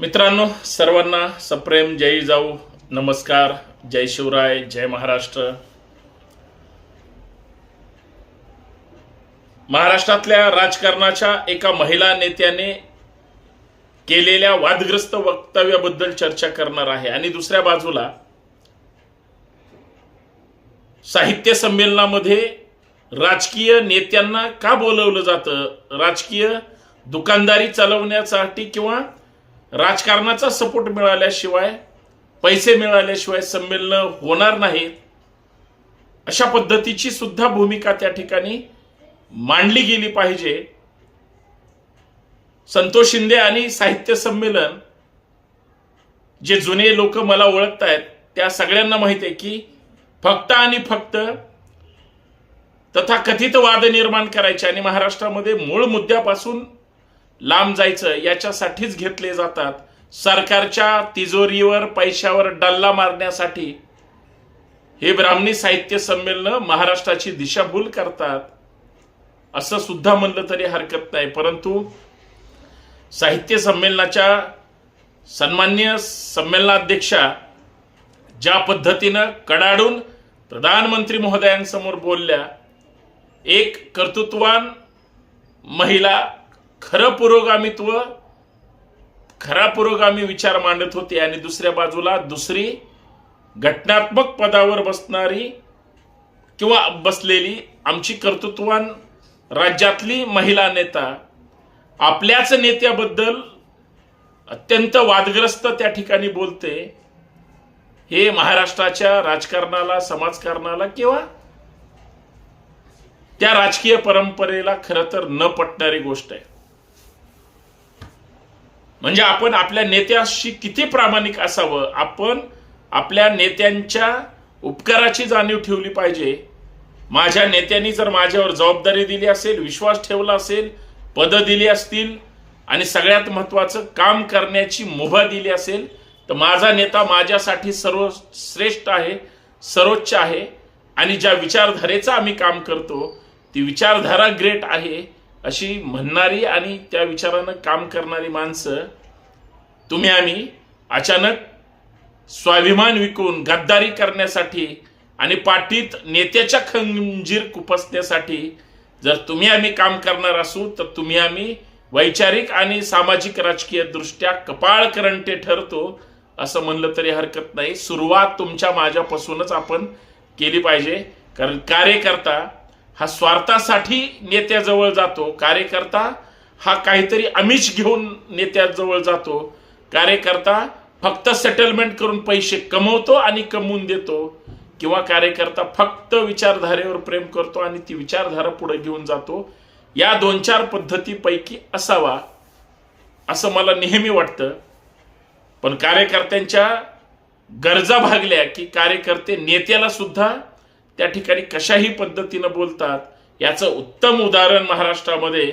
मित्रांनो सर्वांना सप्रेम जय जाऊ नमस्कार जय शिवराय जय महाराष्ट्र. महाराष्ट्रातल्या राजकारणाच्या एका महिला नेत्याने केलेल्या वादग्रस्त वक्तव्याबद्दल चर्चा करणार आहे. आणि दुसऱ्या बाजूला साहित्य संमेलनामध्ये राजकीय नेत्यांना का बोलवलं जातं? राजकीय दुकानदारी चालवण्यासाठी किंवा राजकारणाचा सपोर्ट मिळाल्याशिवाय पैसे मिळाल्याशिवाय संमेलनं होणार नाहीत अशा पद्धतीची सुद्धा भूमिका त्या ठिकाणी मांडली गेली पाहिजे. संतोष शिंदे आणि साहित्य संमेलन जे जुने लोक मला ओळखतायत त्या सगळ्यांना माहिती आहे की फक्त आणि फक्त तथाकथित वाद निर्माण करायचे आणि महाराष्ट्रामध्ये मूळ मुद्द्यापासून लांब जायचं याच्यासाठीच घेतले जातात. सरकारच्या तिजोरीवर पैशावर डल्ला मारण्यासाठी हे ब्राह्मणी साहित्य संमेलन महाराष्ट्राची दिशाभूल करतात. असं सुद्धा म्हणलं तरी हरकत नाही. परंतु साहित्य संमेलनाच्या सन्मान्य संमेलनाध्यक्षा ज्या पद्धतीनं कडाडून प्रधानमंत्री महोदयांसमोर बोलल्या एक कर्तृत्वान महिला खरं पुरोगामित्व खरा पुरोगामी विचार मांडत होती आणि दुसऱ्या बाजूला दुसरी घटनात्मक पदावर बसणारी किंवा बसलेली आमची कर्तृत्वान राज्यातली महिला नेता आपल्याच नेत्याबद्दल अत्यंत वादग्रस्त त्या ठिकाणी बोलते. हे महाराष्ट्राच्या राजकारणाला समाजकारणाला किंवा त्या राजकीय परंपरेला खरं तर न पटणारी गोष्ट आहे. म्हणजे आपण आपल्या नेत्याशी किती प्रामाणिक असावं? आपण आपल्या नेत्यांच्या उपकाराची जाणीव ठेवली पाहिजे. माझ्या नेत्यांनी जर माझ्यावर जबाबदारी दिली असेल विश्वास ठेवला असेल पदं दिली असतील आणि सगळ्यात महत्वाचं काम करण्याची मुभा दिली असेल तर माझा नेता माझ्यासाठी सर्व श्रेष्ठ आहे सर्वोच्च आहे आणि ज्या विचारधारेचं आम्ही काम करतो ती विचारधारा ग्रेट आहे. अशी म्हणणारी आणि त्या विचारानं काम करणारी माणसं तुम्ही आम्ही अचानक स्वाभिमान विकून गद्दारी करण्यासाठी आणि पाठीत नेत्याच्या खंजीर कुपसण्यासाठी जर तुम्ही आम्ही काम करणार असू तर तुम्ही आम्ही वैचारिक आणि सामाजिक राजकीय दृष्ट्या कपाळ करंटे ठरतो असं म्हणलं तरी हरकत नाही. सुरुवात तुमच्या माझ्यापासूनच आपण केली पाहिजे. कारण कार्यकर्ता हा स्वार्थासाठी नेत्याजवळ जातो कार्यकर्ता हा काहीतरी अमिष घेऊन नेत्याजवळ जातो कार्यकर्ता फक्त सेटलमेंट करून पैसे कमवतो आणि कमवून देतो किंवा कार्यकर्ता फक्त विचारधारेवर प्रेम करतो आणि ती विचारधारा पुढे घेऊन जातो या दोन चार पद्धतीपैकी असावा असं मला नेहमी वाटतं. पण कार्यकर्त्यांच्या गरजा भागल्या की कार्यकर्ते नेत्याला सुद्धा त्या ठिकाणी कशाही पद्धतीनं बोलतात याचं उत्तम उदाहरण महाराष्ट्रामध्ये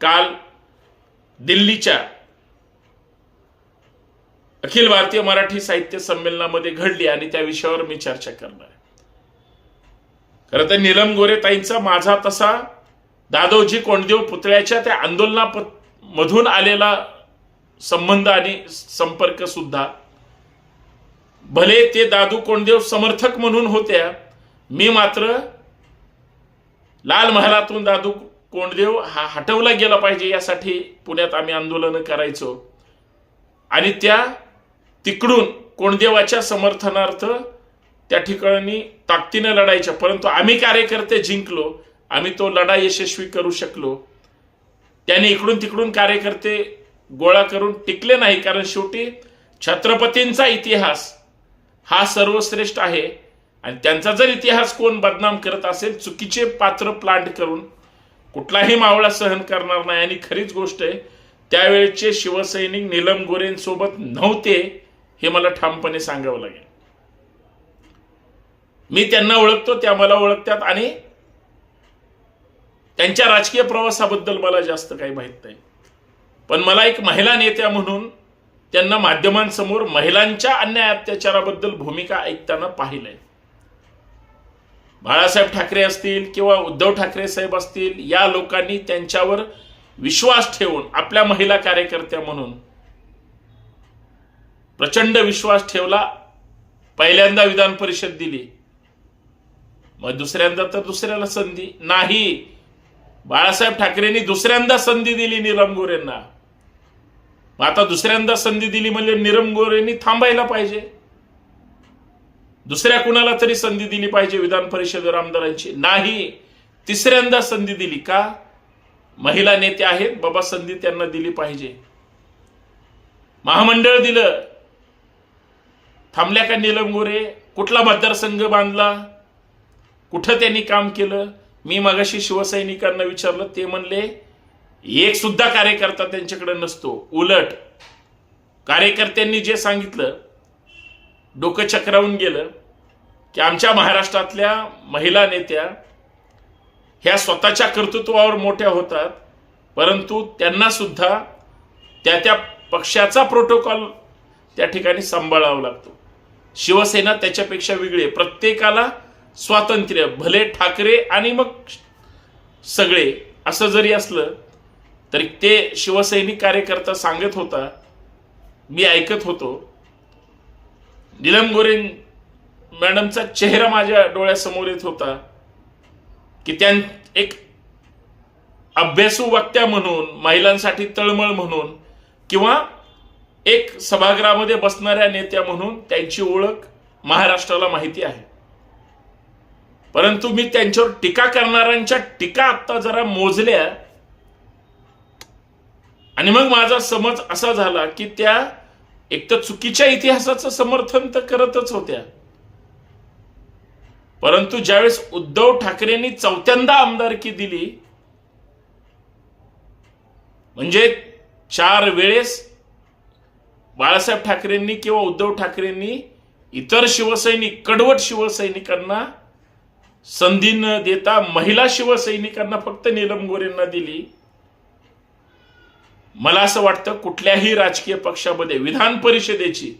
काल दिल्लीच्या अखिल भारतीय मराठी साहित्य संमेलनामध्ये घडली आणि त्या विषयावर मी चर्चा करणार आहे. खरं तर नीलम गोरे ताईंचा माझा तसा दादोजी कोंडदेव पुतळ्याच्या त्या आंदोलना मधून आलेला संबंध आणि संपर्क सुद्धा भले ते दादू कोंडदेव समर्थक म्हणून होत्या मी मात्र लाल महालातून दादू कोंडदेव हा हटवला गेला पाहिजे यासाठी पुण्यात आम्ही आंदोलनं करायचो. आणि त्या तिकडून कोंडदेवाच्या समर्थनार्थ त्या ठिकाणी ताकदीनं लढायच्या परंतु आम्ही कार्यकर्ते जिंकलो आम्ही तो लढा यशस्वी करू शकलो. त्याने इकडून तिकडून कार्यकर्ते गोळा करून टिकले नाही कारण शेवटी छत्रपतींचा इतिहास हा सर्वश्रेष्ठ आहे. आणि त्यांचा जर इतिहास कोण बदनाम करत असेल चुकीचे पात्र प्लांट करून कुठलाही मावळा सहन करणार नाही. आणि खरीच गोष्ट आहे त्यावेळेचे शिवसैनिक नीलम गोरेंसोबत नव्हते हे मला ठामपणे सांगावं लागेल. मी त्यांना ओळखतो त्या मला ओळखतात आणि त्यांच्या राजकीय प्रवासाबद्दल मला जास्त काही माहीत नाही. पण मला एक महिला नेत्या म्हणून त्यांना माध्यमांसमोर महिलांच्या अन्याय अत्याचाराबद्दल भूमिका ऐकताना पाहिलंय. बाळासाहेब ठाकरे असतील किंवा उद्धव ठाकरे साहेब असतील या लोकांनी त्यांच्यावर विश्वास ठेवून आपल्या महिला कार्यकर्त्या म्हणून प्रचंड विश्वास ठेवला पहिल्यांदा विधान परिषद दिली. मग दुसऱ्यांदा तर दुसऱ्याला संधी नाही. बाळासाहेब ठाकरेंनी दुसऱ्यांदा संधी दिली नीलम गोरेंना. मग आता दुसऱ्यांदा संधी दिली म्हणजे नीलम गोरेंनी थांबायला पाहिजे. दुसऱ्या कुणाला तरी संधी दिली पाहिजे विधान परिषदेवर आमदारांची? नाही. तिसऱ्यांदा संधी दिली का? महिला नेते आहेत बाबा संधी त्यांना दिली पाहिजे. महामंडळ दिलं. थांबल्या का नीलम गोरे कुठला मतदारसंघ बांधला? कुठं त्यांनी काम केलं? मी मगाशी शिवसैनिकांना विचारलं ते म्हणले एक सुद्धा कार्यकर्ता त्यांच्याकडे नसतो. उलट. कार्यकर्त्यांनी जे सांगितलं डोकं चक्रावून गेलं की आमच्या महाराष्ट्रातल्या महिला नेत्या ह्या स्वतःच्या कर्तृत्वावर मोठ्या होतात परंतु त्यांना सुद्धा त्या त्या पक्षाचा प्रोटोकॉल त्या ठिकाणी सांभाळावा लागतो. शिवसेना त्याच्यापेक्षा वेगळी आहे. प्रत्येकाला स्वातंत्र्य भले ठाकरे आणि मग सगळे असं जरी असलं तरी ते शिवसैनिक कार्यकर्ता सांगत होता मी ऐकत होतो नीलम गोरे मॅडमचा चेहरा माझ्या डोळ्यासमोर येत होता. की त्या एक अभ्यासू वक्त्या म्हणून महिलांसाठी तळमळ म्हणून किंवा एक सभागृहामध्ये बसणाऱ्या नेत्या म्हणून त्यांची ओळख महाराष्ट्राला माहिती आहे. परंतु मी त्यांच्यावर टीका करणाऱ्यांच्या टीका आता जरा मोजल्या. आणि मग माझा समज असा झाला की त्या एक तर चुकीच्या इतिहासाचं समर्थन तर करतच होत्या. परंतु ज्यावेळेस उद्धव ठाकरेंनी चौथ्यांदा आमदारकी दिली म्हणजे चार वेळेस बाळासाहेब ठाकरेंनी किंवा उद्धव ठाकरेंनी इतर शिवसैनिक कडवट शिवसैनिकांना संधी न देता महिला शिवसैनिकांना फक्त नीलम गोरेंना दिली. मला असं वाटतं कुठल्याही राजकीय पक्षामध्ये विधान परिषदेची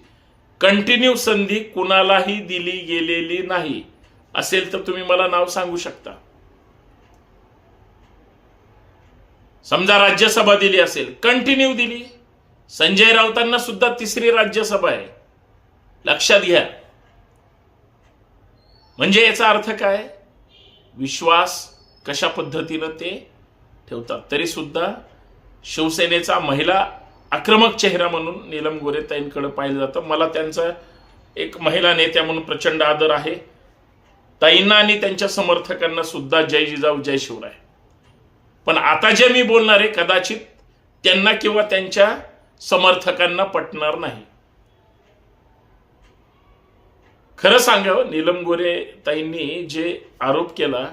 कंटिन्यू संधी कुणालाही दिली गेलेली नाही. असेल तर तुम्ही मला नाव सांगू शकता. समजा राज्यसभा दिली असेल कंटिन्यू दिली. संजय राऊतांना सुद्धा तिसरी राज्यसभा आहे. लक्षात घ्या. म्हणजे याचा अर्थ काय? विश्वास कशा पद्धतीनं ते ठेवतात तरी सुद्धा शिवसेनेचा महिला आक्रमक चेहरा म्हणून नीलम गोरेताईंकडे पाहिलं जातं. मला त्यांचा एक महिला नेत्या म्हणून प्रचंड आदर आहे. ताईंना आणि त्यांच्या समर्थकांना सुद्धा जय जिजाऊ जय शिवराय. पण आता जे मी बोलणार आहे कदाचित त्यांना किंवा त्यांच्या समर्थकांना पटणार नाही. खरं सांगावं नीलम गोरे ताईंनी जे आरोप केला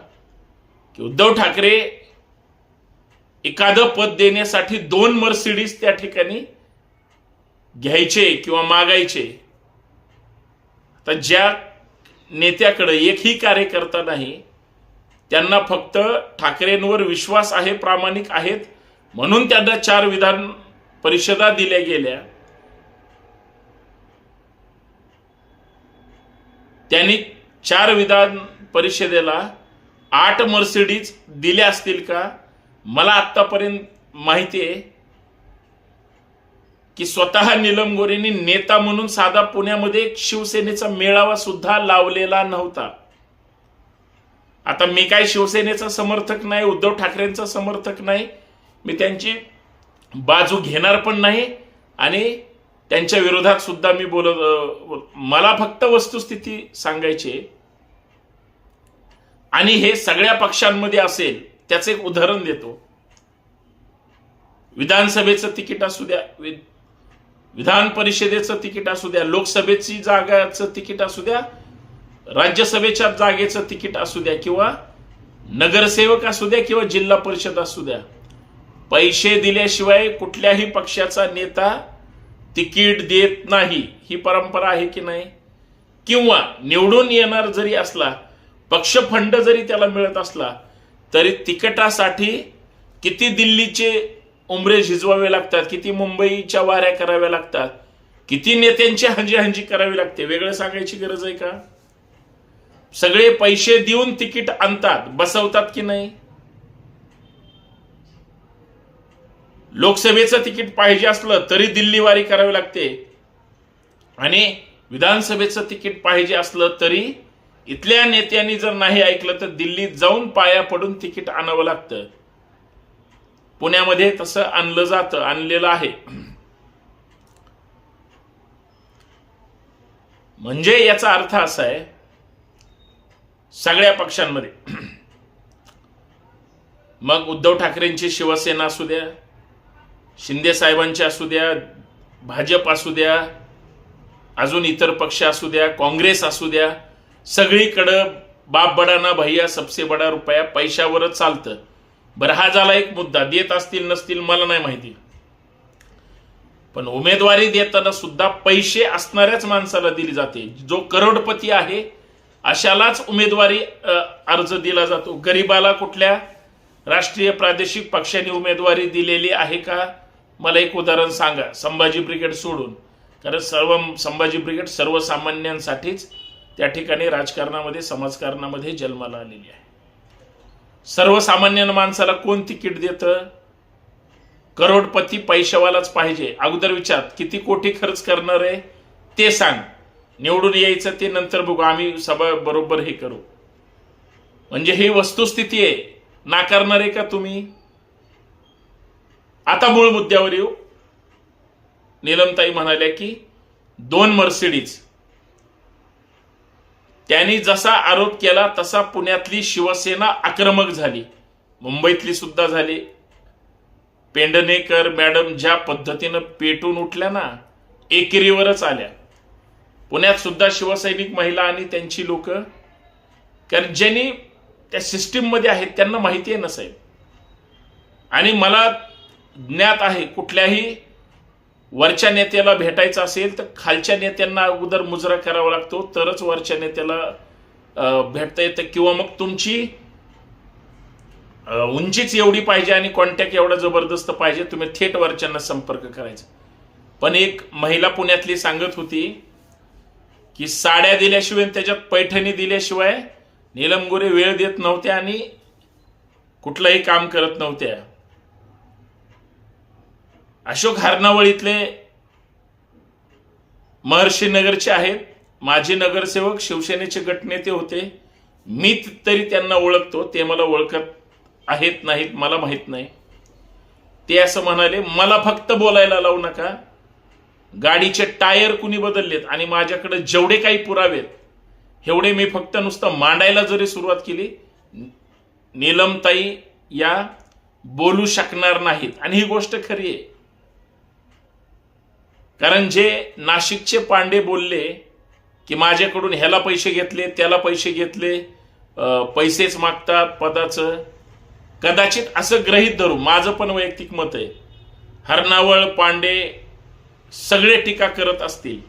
की उद्धव ठाकरे एखादं पद देण्यासाठी दोन मर्सिडीज त्या ठिकाणी घ्यायचे किंवा मागायचे. तर ज्या नेत्याकडे एकही कार्यकर्ता नाही त्यांना फक्त ठाकरेंवर विश्वास आहे प्रामाणिक आहेत म्हणून त्यांना चार विधान परिषदा दिल्या गेल्या. त्यांनी चार विधान परिषदेला आठ मर्सिडीज दिल्या असतील का? मला आतापर्यंत माहिती आहे की स्वतः नीलम गोरेंनी नेता म्हणून साधा पुण्यामध्ये शिवसेनेचा मेळावा सुद्धा लावलेला नव्हता. आता मी काय शिवसेनेचा समर्थक नाही उद्धव ठाकरेंचा समर्थक नाही मी त्यांची बाजू घेणार पण नाही आणि त्यांच्या विरोधात सुद्धा मी बोलत मला फक्त वस्तुस्थिती सांगायची आणि हे सगळ्या पक्षांमध्ये असेल त्याचं एक उदाहरण देतो. विधानसभेचं तिकीट असू द्या विधान परिषदेचं तिकीट असू द्या लोकसभेची जागाचं तिकीट असू द्या राज्यसभेच्या जागेचं तिकीट असू द्या किंवा नगरसेवक असू द्या किंवा जिल्हा परिषद असू द्या. पैसे दिल्याशिवाय कुठल्याही पक्षाचा नेता तिकीट देत नाही. ही परंपरा आहे की नाही? किंवा निवडून येणार जरी असला पक्ष फंड जरी त्याला मिळत असला तरी तिकिटासाठी किती दिल्लीचे उमरे झिजवावे लागतात किती मुंबईच्या वाऱ्या कराव्या लागतात किती नेत्यांची हंजी हंजी करावी लागते वेगळं सांगायची गरज आहे का? सगळे पैसे देऊन तिकीट आणतात बसवतात की नाही? लोकसभेचं तिकीट पाहिजे असलं तरी दिल्ली वारी करावी लागते. आणि विधानसभेचं तिकीट पाहिजे असलं तरी इथल्या नेत्यांनी जर नाही ऐकलं तर दिल्लीत जाऊन पाया पडून तिकीट आणावं लागतं. पुण्यामध्ये तसं आणलं जातं आणलेलं आहे. म्हणजे याचा अर्थ असा आहे सगळ्या पक्षांमध्ये. मग उद्धव ठाकरेंची शिवसेना असू द्या शिंदे साहेबांची असू द्या भाजप असू द्या अजून इतर पक्ष असू द्या काँग्रेस असू द्या सगळीकडं बाप बडा ना भैया सबसे बडा रुपया पैशावरच चालतं. बरं हा झाला एक मुद्दा. देत असतील नसतील मला नाही माहिती. पण उमेदवारी देताना सुद्धा पैसे असणाऱ्याच माणसाला दिली जाते. जो करोडपती आहे अशालाच उमेदवारी अर्ज दिला जातो. गरीबाला कुठल्या राष्ट्रीय प्रादेशिक पक्षाने उमेदवारी दिलेली आहे का? मला एक उदाहरण सांगा. संभाजी ब्रिगेड सोडून. कारण सर्व संभाजी ब्रिगेड सर्वसामान्यांसाठीच त्या ठिकाणी राजकारणामध्ये समाजकारणामध्ये जन्माला आलेली आहे. सर्वसामान्य माणसाला कोण तिकीट देतं? करोडपती पैशावालाच पाहिजे. अगोदर विचार किती कोटी खर्च करणार आहे? ते सांग. निवडून यायचं ते नंतर बघू. आम्ही सभा बरोबर हे करू. म्हणजे ही वस्तुस्थिती आहे. नाकारणार आहे का तुम्ही? आता मूळ मुद्द्यावर येऊ. नीलमताई म्हणाल्या की दोन मर्सिडीज. त्यांनी जसा आरोप केला तसा पुण्यातली शिवसेना आक्रमक झाली. मुंबईतली सुद्धा झाली. पेंडणेकर मॅडम ज्या पद्धतीनं पेटून उठल्या ना एकेरीवरच आल्या. पुण्यात सुद्धा शिवसैनिक महिला आणि त्यांची लोक. कारण ज्यांनी त्या सिस्टीममध्ये आहेत त्यांना माहिती आहे नसेल आणि मला ज्ञात आहे कुठल्याही वरच्या नेत्याला भेटायचं असेल तर खालच्या नेत्यांना अगोदर मुजरा करावा लागतो. तरच वरच्या नेत्याला भेटता येतं. किंवा मग तुमची उंचीच एवढी पाहिजे आणि कॉन्टॅक्ट एवढा जबरदस्त पाहिजे तुम्ही थेट वरच्यांना संपर्क करायचा. पण एक महिला पुण्यातली सांगत होती की साड्या दिल्याशिवाय त्याच्यात पैठणी दिल्याशिवाय नीलम गोरे वेळ देत नव्हत्या आणि कुठलंही काम करत नव्हत्या. अशोक हरणावळीतले महर्षी नगरचे आहेत. माजी नगरसेवक शिवसेनेचे गटनेते होते. मी तरी त्यांना ओळखतो. ते मला ओळखत आहेत नाहीत मला माहीत नाही. ते असं म्हणाले मला फक्त बोलायला लावू नका. गाडीचे टायर कुणी बदललेत आणि माझ्याकडे जेवढे काही पुरावेत एवढे मी फक्त नुसतं मांडायला जरी सुरुवात केली नीलमताई या बोलू शकणार नाहीत. आणि ही गोष्ट खरी आहे. कारण जे नाशिकचे पांडे बोलले की माझ्याकडून ह्याला पैसे घेतले त्याला पैसे घेतले पैसेच मागतात पदाचं. कदाचित असं ग्रहित धरू माझं पण वैयक्तिक मत आहे हरनावळ पांडे सगळे टीका करत असतील.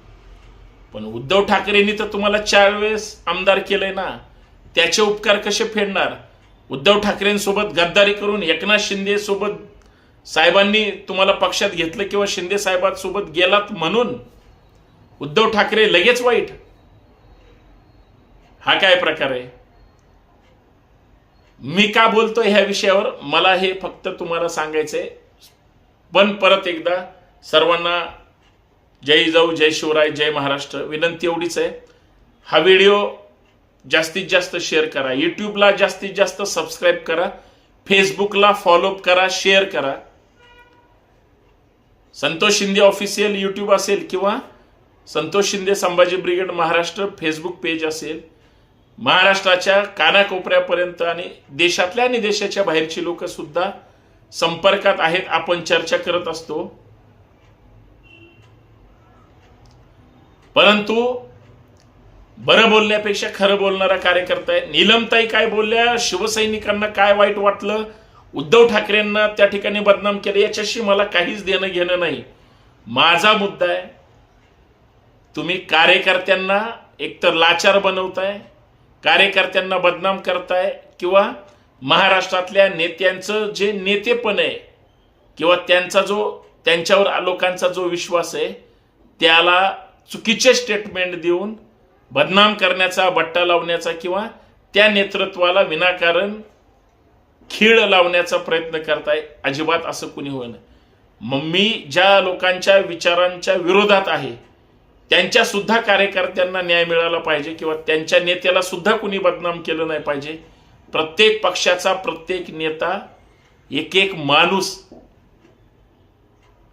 पण उद्धव ठाकरेंनी तर तुम्हाला चार वेळेस आमदार केलंय ना त्याचे उपकार कसे फेडणार? उद्धव ठाकरेंसोबत गद्दारी करून एकनाथ शिंदे सोबत साहेबांनी तुम्हाला पक्षात घेतलं किंवा शिंदे साहेबांसोबत गेलात म्हणून उद्धव ठाकरे लगेच वाईट. हा काय प्रकार आहे? मी का बोलतोय ह्या विषयावर? मला हे फक्त तुम्हाला सांगायचंय. पण परत एकदा सर्वांना जय जाऊ जय शिवराय जय महाराष्ट्र. विनंती एवढीच आहे. हा व्हिडिओ जास्तीत जास्त शेअर करा. यूट्यूबला जास्तीत जास्त सबस्क्राईब करा. फेसबुकला फॉलोअप करा शेअर करा. संतोष शिंदे ऑफिशियल यूट्यूब असेल किंवा Santosh Shinde Sambhaji brigade Maharashtra Facebook page असेल महाराष्ट्राच्या कानाकोपऱ्यापर्यंत आणि देशातल्या आणि देशाच्या बाहेरची लोक सुद्धा संपर्कात आहेत आपण चर्चा करत असतो. परंतु बरं बोलण्यापेक्षा खरं बोलणारा कार्यकर्ता आहे. नीलमताई काय बोलल्या? शिवसैनिकांना काय वाईट वाटलं? उद्धव ठाकरेंना त्या ठिकाणी बदनाम केलं याच्याशी मला काहीच देणं घेणं नाही. माझा मुद्दा आहे तुम्ही कार्यकर्त्यांना एकतर लाचार बनवताय कार्यकर्त्यांना बदनाम करताय किंवा महाराष्ट्रातल्या नेत्यांचं जे नेतेपण आहे किंवा त्यांचा जो त्यांच्यावर लोकांचा जो विश्वास आहे त्याला चुकीचे स्टेटमेंट देऊन बदनाम करण्याचा बट्टा लावण्याचा किंवा त्या नेतृत्वाला विनाकारण खीळ लावण्याचा प्रयत्न करताय अजिबात असं कुणी होईना. मग मी ज्या लोकांच्या विचारांच्या विरोधात आहे त्यांच्या सुद्धा कार्यकर्त्यांना न्याय मिळाला पाहिजे किंवा त्यांच्या नेत्याला सुद्धा कुणी बदनाम केलं नाही पाहिजे. प्रत्येक पक्षाचा प्रत्येक नेता एक एक माणूस.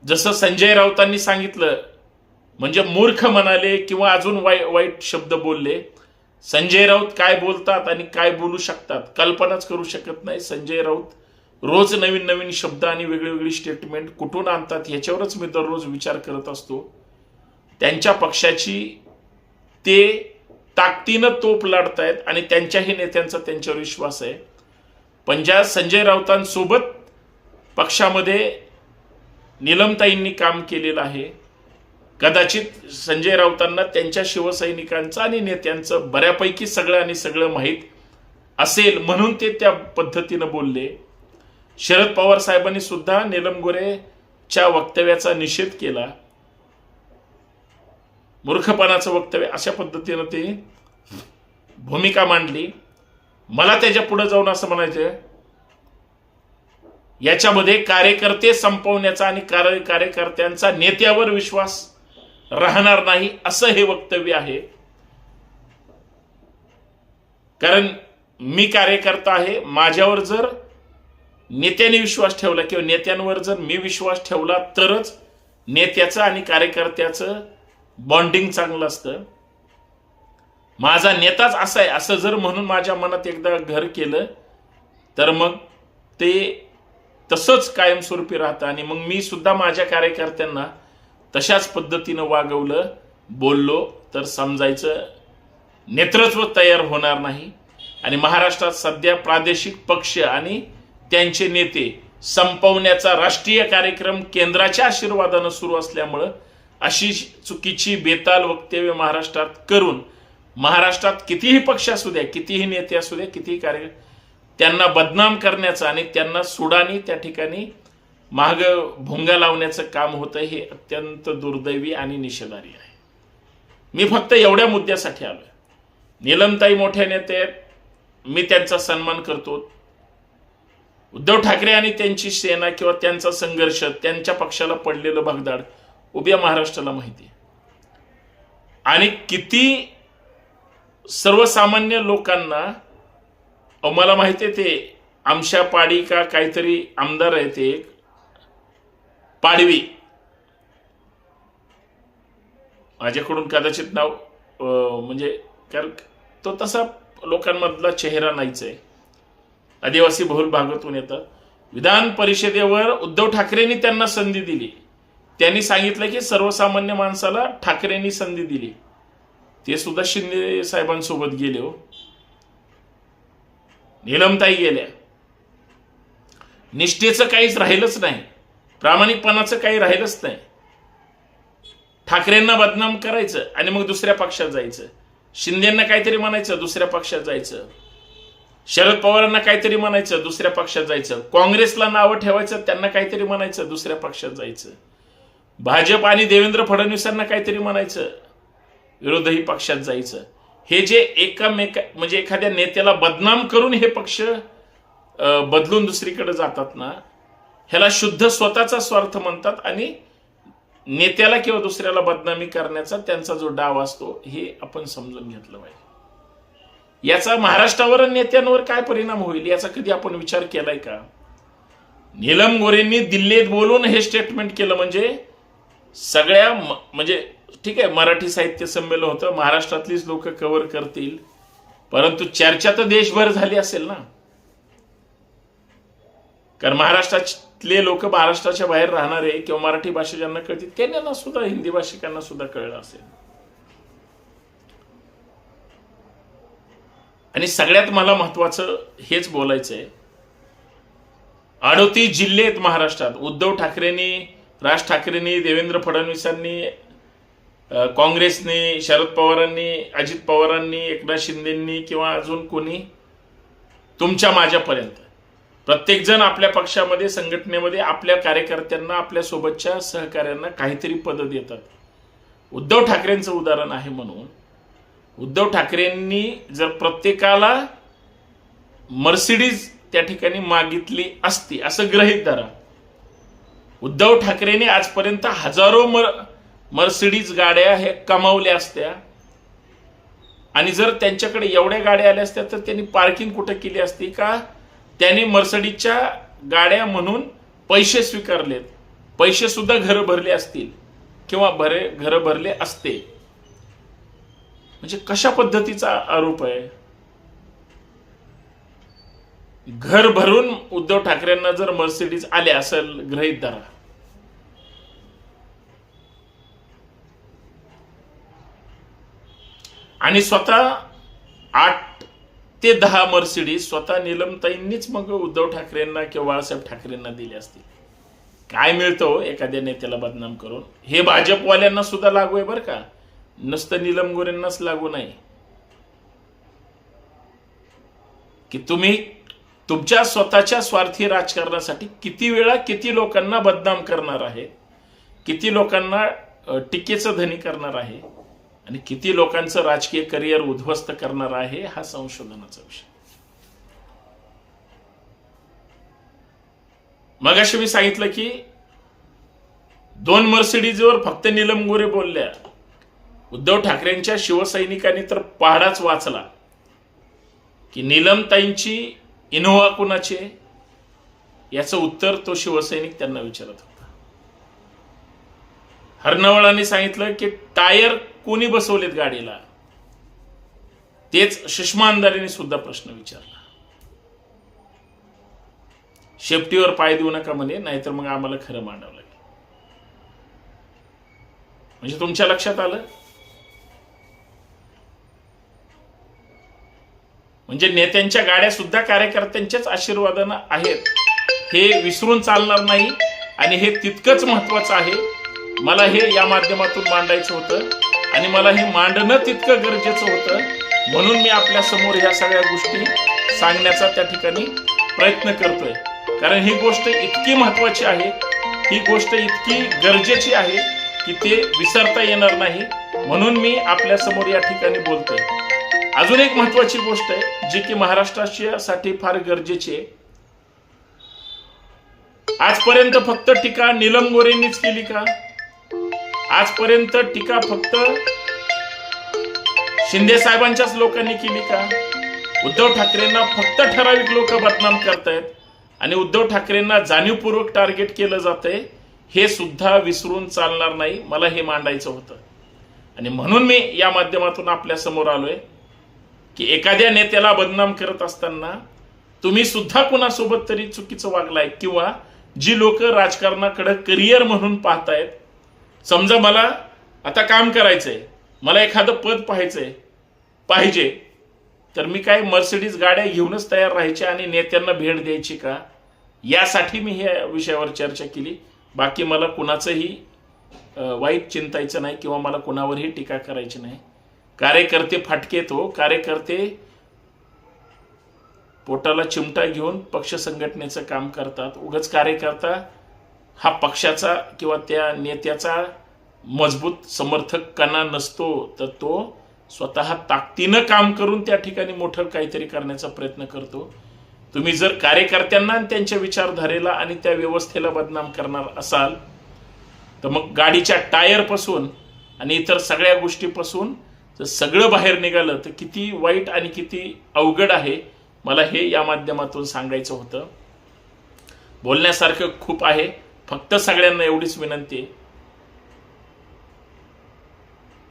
जसं संजय राऊतांनी सांगितलं म्हणजे मूर्ख म्हणाले किंवा अजून वाई वाईट शब्द बोलले संजय राऊत काय बोलतात आणि काय बोलू शकतात? कल्पनाच करू शकत नाही. संजय राऊत रोज नवीन नवीन शब्द आणि वेगळी वेगळी स्टेटमेंट कुठून आणतात ह्याच्यावरच मी दररोज विचार करत असतो. त्यांच्या पक्षाची ते ताकदीनं तोप लाडतायत आणि त्यांच्याही नेत्यांचा त्यांच्यावर विश्वास आहे. पण ज्या संजय राऊतांसोबत पक्षामध्ये निलमताईंनी काम केलेलं आहे कदाचित संजय राऊतांना त्यांच्या शिवसैनिकांचं आणि नेत्यांचं बऱ्यापैकी सगळं आणि सगळं माहीत असेल म्हणून ते त्या पद्धतीनं बोलले. शरद पवार साहेबांनी सुद्धा नीलम गोरेच्या वक्तव्याचा निषेध केला. मूर्खपणाचं वक्तव्य अशा पद्धतीनं ते भूमिका मांडली. मला त्याच्या पुढे जाऊन असं म्हणायचं याच्यामध्ये कार्यकर्ते संपवण्याचा आणि कार्य कार्यकर्त्यांचा नेत्यावर विश्वास राहणार नाही असं हे वक्तव्य आहे. कारण मी कार्यकर्ता आहे माझ्यावर जर नेत्याने विश्वास ठेवला किंवा नेत्यांवर जर मी विश्वास ठेवला तरच नेत्याचं आणि कार्यकर्त्याचं बॉन्डिंग चांगलं असतं. माझा नेताच असा आहे असं जर म्हणून माझ्या मनात एकदा घर केलं तर मग ते तसंच कायमस्वरूपी राहतं आणि मग मी सुद्धा माझ्या कार्यकर्त्यांना तशाच पद्धतीनं वागवलं बोललो तर समजायचं नेतृत्व तयार होणार नाही. आणि महाराष्ट्रात सध्या प्रादेशिक पक्ष आणि त्यांचे नेते संपवण्याचा राष्ट्रीय कार्यक्रम केंद्राच्या आशीर्वादानं सुरू असल्यामुळं अशी चुकीची बेताल वक्तव्य महाराष्ट्रात करून महाराष्ट्रात कितीही पक्ष असू द्या कितीही नेते असू द्या कितीही कार्य त्यांना बदनाम करण्याचा आणि त्यांना सुडानी त्या ठिकाणी माग भोंगा लावण्याचं काम होतं हे अत्यंत दुर्दैवी आणि निषेधारी आहे. मी फक्त एवढ्या मुद्द्यासाठी आलोय. नीलमताई मोठ्या नेते आहेत. मी त्यांचा सन्मान करतो. उद्धव ठाकरे आणि त्यांची सेना किंवा त्यांचा संघर्ष त्यांच्या पक्षाला पडलेलं भगदाड उभ्या महाराष्ट्राला माहिती आणि किती सर्वसामान्य लोकांना मला माहिती आहे ते आमशा पाडी का काहीतरी आमदार आहे ते एक पाडवी. माझ्याकडून कदाचित नाव म्हणजे कारण तो तसा लोकांमधला चेहरा नाहीच आहे आदिवासी बहुल भागातून येतं. विधान परिषदेवर उद्धव ठाकरेंनी त्यांना संधी दिली. त्यांनी सांगितलं की सर्वसामान्य माणसाला ठाकरेंनी संधी दिली. ते सुद्धा शिंदे साहेबांसोबत गेले हो. निलमताई गेल्या. निष्ठेचं काहीच राहिलंच नाही. प्रामाणिकपणाचं काही राहिलंच नाही. ठाकरेंना बदनाम करायचं आणि मग दुसऱ्या पक्षात जायचं. शिंदेना काहीतरी म्हणायचं दुसऱ्या पक्षात जायचं. शरद पवारांना काहीतरी म्हणायचं दुसऱ्या पक्षात जायचं. काँग्रेसला नावं ठेवायचं त्यांना काहीतरी म्हणायचं दुसऱ्या पक्षात जायचं. भाजप आणि देवेंद्र फडणवीसांना काहीतरी म्हणायचं विरोधही पक्षात जायचं. हे जे एकामेका म्हणजे एखाद्या नेत्याला बदनाम करून हे पक्ष बदलून दुसरीकडे जातात ना ह्याला शुद्ध स्वतःचा स्वार्थ म्हणतात आणि नेत्याला किंवा दुसऱ्याला बदनामी करण्याचा त्यांचा जो डाव असतो हे आपण समजून घेतलं पाहिजे. याचा महाराष्ट्रावर नेत्यांवर काय परिणाम होईल याचा कधी आपण विचार केलाय का? नीलम गोरेंनी दिल्लीत बोलून हे स्टेटमेंट केलं म्हणजे सगळ्या म- म्हणजे ठीक आहे मराठी साहित्य संमेलन होतं महाराष्ट्रातलीच लोक कव्हर करतील परंतु चर्चा तर देशभर झाली असेल ना? कारण महाराष्ट्रातले लोक महाराष्ट्राच्या बाहेर राहणारे किंवा मराठी भाषा ज्यांना कळतील त्यांना सुद्धा हिंदी भाषिकांना सुद्धा कळलं असेल. आणि सगळ्यात मला महत्वाचं हेच बोलायचं आहे अडोतीस जिल्हे आहेत महाराष्ट्रात. उद्धव ठाकरेंनी राज ठाकरेंनी देवेंद्र फडणवीसांनी काँग्रेसने शरद पवारांनी अजित पवारांनी एकनाथ शिंदेंनी किंवा अजून कोणी तुमच्या माझ्यापर्यंत. प्रत्येकजण आपल्या पक्षामध्ये संघटनेमध्ये आपल्या कार्यकर्त्यांना आपल्या सोबतच्या सहकाऱ्यांना काहीतरी पद देतात. उद्धव ठाकरेंचं उदाहरण आहे म्हणून. उद्धव ठाकरेंनी जर प्रत्येकाला मर्सिडीज त्या ठिकाणी मागितली असती असं ग्रहित धरा. उद्धव ठाकरेंनी आजपर्यंत हजारो मर मर्सिडीज गाड्या हे कमावल्या असत्या. आणि जर त्यांच्याकडे एवढ्या गाड्या आल्या असत्या तर त्यांनी पार्किंग कुठं केली असती का? त्यांनी मर्सडीजच्या गाड्या म्हणून पैसे स्वीकारलेत. पैसे सुद्धा घर भरले असतील किंवा भरे घर भरले असते. म्हणजे कशा पद्धतीचा आरोप आहे? घर भरून उद्धव ठाकरेंना जर मर्सिडीज आले असेल ग्रहित धरा. आणि स्वतः आठ ते दहा मर्सिडीज स्वतः निलमताईंनीच मग उद्धव ठाकरेंना किंवा बाळासाहेब ठाकरेंना दिले असतील. काय मिळतं एखाद्या नेत्याला बदनाम करून? हे भाजपवाल्यांना सुद्धा लागू आहे बरं का. नुसतं निलम गोरेंनाच लागू नाही. की तुम्ही तुमच्या स्वतःच्या स्वार्थी राजकारणासाठी किती वेळा किती लोकांना बदनाम करणार आहे? किती लोकांना टीकेचं धनी करणार आहे? आणि किती लोकांचं राजकीय करिअर उद्ध्वस्त करणार आहे हा संशोधनाचा विषय. मगाशी मी सांगितलं की दोन मर्सिडीजवर फक्त निलम गोरे बोलल्या. उद्धव ठाकरेंच्या शिवसैनिकांनी तर पहाडाच वाचला. की नीलमताईंची इनोव्हा कुणाची याचं उत्तर तो शिवसैनिक त्यांना विचारत होता. हरनवळांनी सांगितलं की टायर कोणी बसवलेत गाडीला? तेच सुषमा सुद्धा प्रश्न विचारला. शेपटीवर पाय देऊ नका म्हणे नाहीतर मग आम्हाला खरं मांडावं लागेल. म्हणजे तुमच्या लक्षात आलं? म्हणजे नेत्यांच्या गाड्या सुद्धा कार्यकर्त्यांच्याच आशीर्वादानं आहेत. हे विसरून चालणार नाही आणि हे तितकंच महत्वाचं आहे मला हे या माध्यमातून मांडायचं होतं आणि मला हे मांडणं तितकं गरजेचं होतं. म्हणून मी आपल्यासमोर ह्या सगळ्या गोष्टी सांगण्याचा त्या ठिकाणी प्रयत्न करतोय. कारण ही गोष्ट इतकी महत्वाची आहे ही गोष्ट इतकी गरजेची आहे की ते विसरता येणार नाही. म्हणून मी आपल्यासमोर या ठिकाणी बोलतोय. अजून एक महत्वाची गोष्ट आहे जी की महाराष्ट्रासाठी फार गरजेची आहे. आजपर्यंत फक्त टीका निलम गोरेंनीच केली का? आजपर्यंत टीका फक्त शिंदे साहेबांच्याच लोकांनी केली का? उद्धव ठाकरेंना फक्त ठराविक लोक बदनाम करतायत आणि उद्धव ठाकरेंना जाणीवपूर्वक टार्गेट केलं जातंय हे सुद्धा विसरून चालणार नाही मला हे मांडायचं होतं. आणि म्हणून मी या माध्यमातून आपल्यासमोर आलोय की एखाद्या नेत्याला बदनाम करत असताना तुम्ही सुद्धा कुणासोबत तरी चुकीचं वागलाय किंवा जी लोक राजकारणाकडे करिअर म्हणून पाहतायत समजा मला आता काम करायचंय मला एखादं पद पाहायचंय पाहिजे तर मी काय मर्सिडीज गाड्या घेऊनच तयार राहायचे आणि नेत्यांना भेट द्यायची का? यासाठी मी ह्या विषयावर चर्चा केली. बाकी मला कुणाचंही वाईट चिंतायचं नाही किंवा मला कुणावरही टीका करायची नाही. कार्यकर्ते फाटके तो. कार्यकर्ते पोटाला चिमटा घेऊन पक्ष संघटनेचं काम करतात. उगच कार्यकर्ता हा पक्षाचा किंवा त्या नेत्याचा मजबूत समर्थक कणा नसतो तर तो स्वतः ताकदीनं काम करून त्या ठिकाणी मोठं काहीतरी करण्याचा प्रयत्न करतो. तुम्ही जर कार्यकर्त्यांना आणि त्यांच्या विचारधारेला आणि त्या व्यवस्थेला बदनाम करणार असाल तर मग गाडीच्या टायरपासून आणि इतर सगळ्या गोष्टीपासून जर सगळं बाहेर निघालं तर किती वाईट आणि किती अवघड आहे मला हे या माध्यमातून सांगायचं होतं. बोलण्यासारखं खूप आहे. फक्त सगळ्यांना एवढीच विनंती आहे.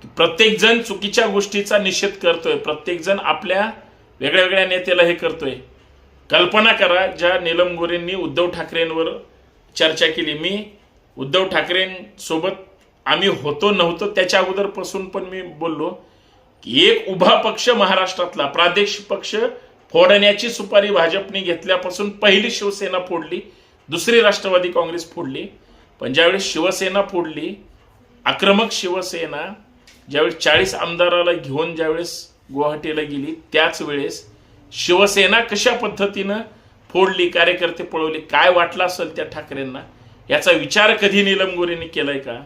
की प्रत्येक जण चुकीच्या गोष्टीचा निषेध करतोय. प्रत्येक जण आपल्या वेगळ्या वेगळ्या नेत्याला हे करतोय. कल्पना करा ज्या नीलम गोरेंनी उद्धव ठाकरेंवर चर्चा केली. मी उद्धव ठाकरेंसोबत आम्ही होतो नव्हतो त्याच्या अगोदरपासून पण मी बोललो की एक उभा पक्ष महाराष्ट्रातला प्रादेशिक पक्ष फोडण्याची सुपारी भाजपने घेतल्यापासून पहिली शिवसेना फोडली. दुसरी राष्ट्रवादी काँग्रेस फोडली पण ज्यावेळेस शिवसेना फोडली आक्रमक शिवसेना ज्यावेळेस चाळीस आमदाराला घेऊन ज्यावेळेस गुवाहाटीला गेली त्याच वेळेस शिवसेना कशा पद्धतीनं फोडली कार्यकर्ते पळवले काय वाटलं असेल त्या ठाकरेंना याचा विचार कधी नीलम गोरेंनी केलाय का?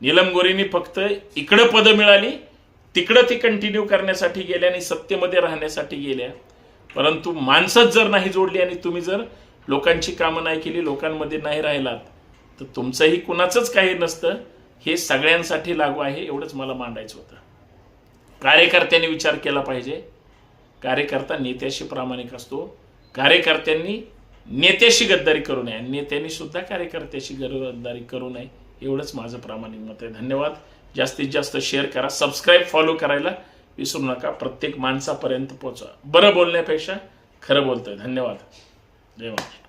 नीलम गोरेंनी फक्त इकडं पदं मिळाली तिकडं ती कंटिन्यू करण्यासाठी गेल्या आणि सत्तेमध्ये राहण्यासाठी गेल्या. परंतु माणसंच जर नाही जोडली आणि तुम्ही जर लोकांची कामं नाही केली लोकांमध्ये नाही राहिलात तर तुमचंही कुणाचंच काही नसतं. हे सगळ्यांसाठी लागू आहे एवढंच मला मांडायचं होतं. कार्यकर्त्यांनी विचार केला पाहिजे. कार्यकर्ता नेत्याशी प्रामाणिक असतो. कार्यकर्त्यांनी नेत्याशी गद्दारी करू नये. आणि नेत्यांनी सुद्धा कार्यकर्त्याशी गद्दारी करू नये एवढंच माझं प्रामाणिक मत आहे. धन्यवाद. जास्तीत जास्त शेअर करा. सबस्क्राईब फॉलो करायला विसरू नका. प्रत्येक माणसापर्यंत पोहोचा बरं बोलण्यापेक्षा खरं बोलतोय. धन्यवाद. जय महाराष्ट्र